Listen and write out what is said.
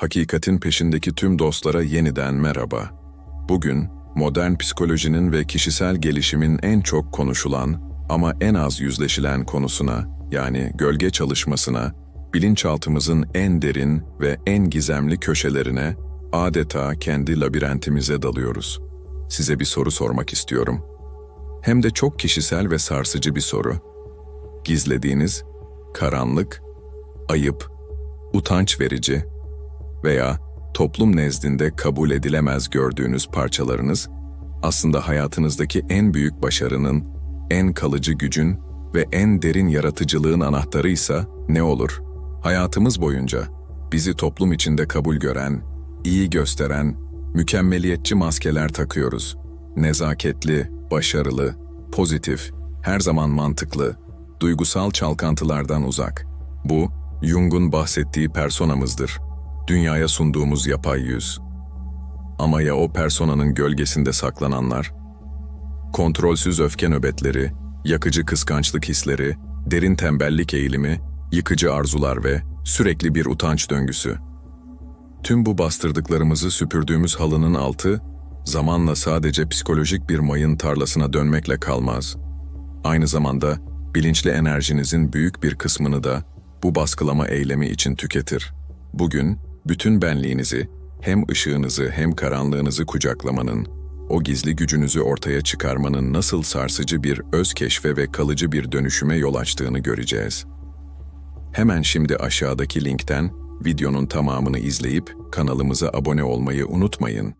Hakikatin peşindeki tüm dostlara yeniden merhaba. Bugün modern psikolojinin ve kişisel gelişimin en çok konuşulan ama en az yüzleşilen konusuna yani gölge çalışmasına, bilinçaltımızın en derin ve en gizemli köşelerine adeta kendi labirentimize dalıyoruz. Size bir soru sormak istiyorum. Hem de çok kişisel ve sarsıcı bir soru. Gizlediğiniz, karanlık, ayıp, utanç verici veya toplum nezdinde kabul edilemez gördüğünüz parçalarınız aslında hayatınızdaki en büyük başarının, en kalıcı gücün ve en derin yaratıcılığın anahtarıysa ne olur? Hayatımız boyunca bizi toplum içinde kabul gören, iyi gösteren, mükemmeliyetçi maskeler takıyoruz. Nezaketli, başarılı, pozitif, her zaman mantıklı, duygusal çalkantılardan uzak. Bu, Jung'un bahsettiği personamızdır. Dünyaya sunduğumuz yapay yüz. Ama ya o personanın gölgesinde saklananlar? Kontrolsüz öfke nöbetleri, yakıcı kıskançlık hisleri, derin tembellik eğilimi, yıkıcı arzular ve sürekli bir utanç döngüsü. Tüm bu bastırdıklarımızı süpürdüğümüz halının altı, zamanla sadece psikolojik bir mayın tarlasına dönmekle kalmaz. Aynı zamanda bilinçli enerjinizin büyük bir kısmını da bu baskılama eylemi için tüketir. Bugün bütün benliğinizi, hem ışığınızı hem karanlığınızı kucaklamanın, o gizli gücünüzü ortaya çıkarmanın nasıl sarsıcı bir öz keşfe ve kalıcı bir dönüşüme yol açtığını göreceğiz. Hemen şimdi aşağıdaki linkten videonun tamamını izleyip kanalımıza abone olmayı unutmayın.